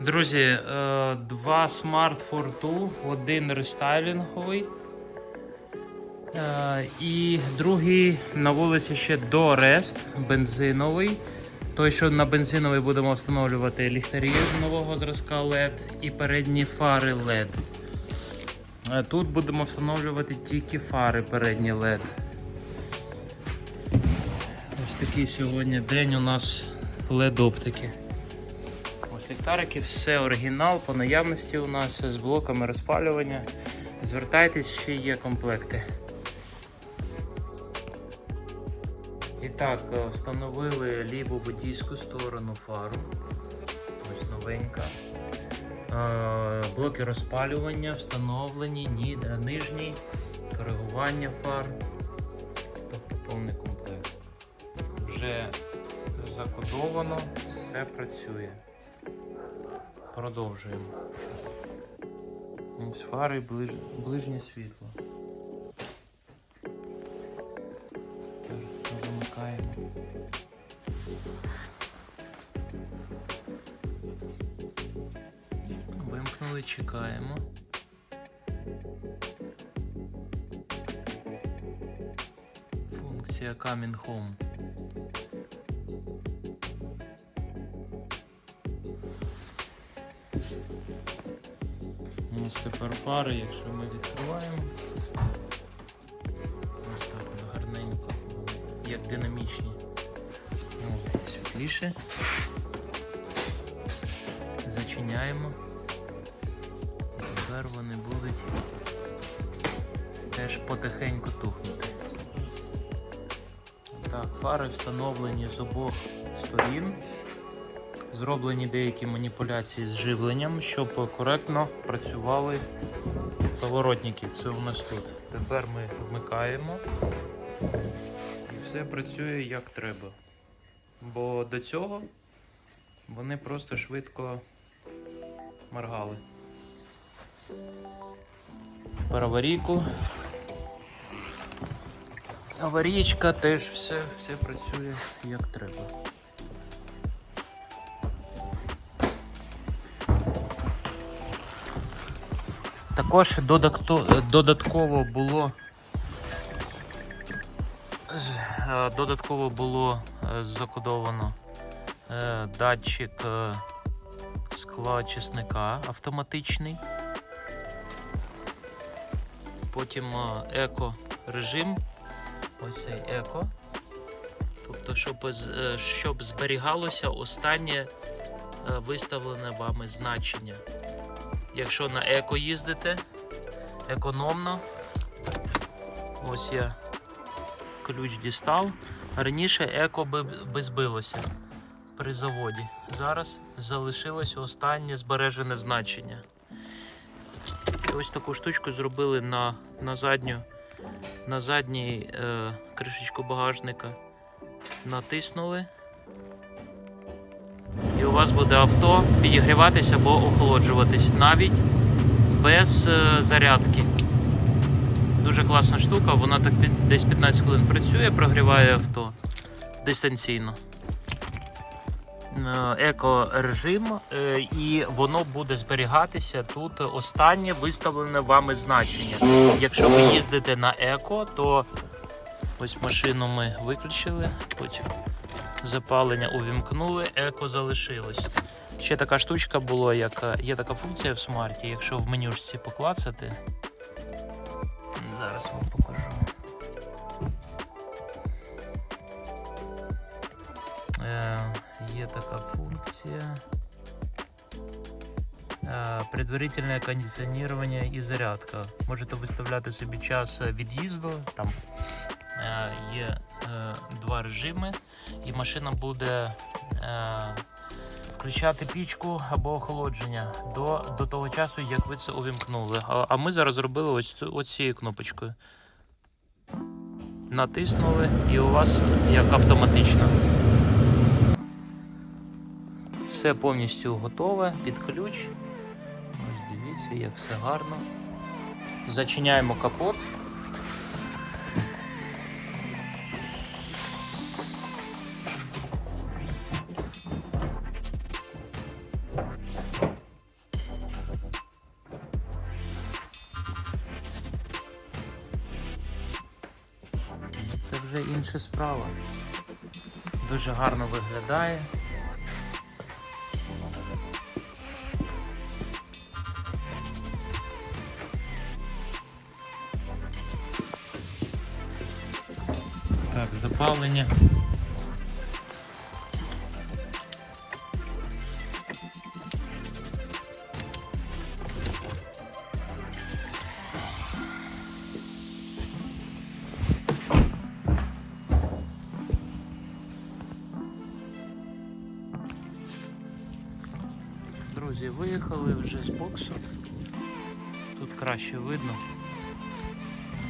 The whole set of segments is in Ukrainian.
Друзі, е, два Smart Fortwo, один рестайлінговий. Е, І другий на вулиці ще до Рест, бензиновий. Той, що на бензиновий будемо встановлювати ліхтарі нового зразка LED і передні фари LED. Е, Тут будемо встановлювати тільки фари передні LED. Ось такий сьогодні день у нас LED оптики. Ось ліхтарики, все оригінал, по наявності у нас з блоками розпалювання. Звертайтесь, ще є комплекти. І так, е, встановили ліву водійську сторону фару. Ось новенька. Е, Блоки розпалювання встановлені, ні- е, нижній, коригування фар. Тобто повний комплект. Вже закодовано, все працює. Продовжуємо. Ось фари ближ... ближнє світло. Вимикаємо. Вимкнули, чекаємо. Функція Coming Home. Тепер фари, якщо ми відкриваємо. Ось так от гарненько, як динамічні. Ну, світліше. Зачиняємо. Тепер вони будуть теж потихеньку тухнути. Так, фари встановлені з обох сторін. Зроблені деякі маніпуляції з живленням, щоб коректно працювали поворотники. Це у нас тут. Тепер ми вмикаємо і все працює як треба. Бо до цього вони просто швидко моргали. Тепер аварійку. Аварійка теж все, все працює як треба. Також додатково було е, додатково було е, закодовано е, датчик скла чесника автоматичний. Потім еко режим. Ось цей еко. Тобто, щоб, щоб зберігалося останнє виставлене вами значення. Якщо на еко їздите, економно. Ось я ключ дістав. Раніше еко би, би збилося при заводі. Зараз залишилось останнє збережене значення. І ось таку штучку зробили на, на задню, на задній е, кришечку багажника. Натиснули. І у вас буде авто підігріватися або охолоджуватись навіть без е, зарядки. Дуже класна штука, вона так десь 15 хвилин працює, прогріває авто дистанційно. Е, Еко-режим, е, і воно буде зберігатися тут останнє виставлене вами значення. Якщо ви їздите на еко, то ось машину ми виключили, потім запалення увімкнули, еко залишилось. Ще така штучка була, як є така функція в смарті, якщо в менюшці поклацати. Зараз вам покажу. Е, є така функція. Е, Предварительне кондиціонування і зарядка. Можете виставляти собі час від'їзду. Там є е, два режими, і машина буде е, включати пічку або охолодження до, до того часу, як ви це увімкнули. А, а ми зараз зробили ось, ось цією кнопочкою. Натиснули і у вас як автоматично. Все повністю готове під ключ. Ось дивіться, як все гарно. Зачиняємо капот. Вже інша справа. Дуже гарно виглядає. Так, запалення. Друзі, виїхали вже з боксу. Тут краще видно.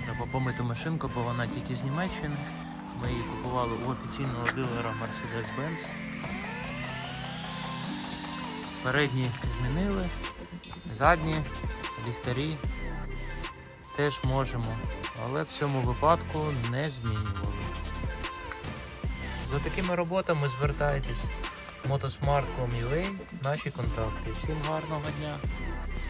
Треба помити машинку, бо вона тільки з Німеччини. Ми її купували у офіційного дилера Mercedes-Benz. Передні змінили, задні, ліхтарі теж можемо, але в цьому випадку не змінювали. За такими роботами звертайтесь Motosmart.com.ua, наші контакти. Всім гарного дня!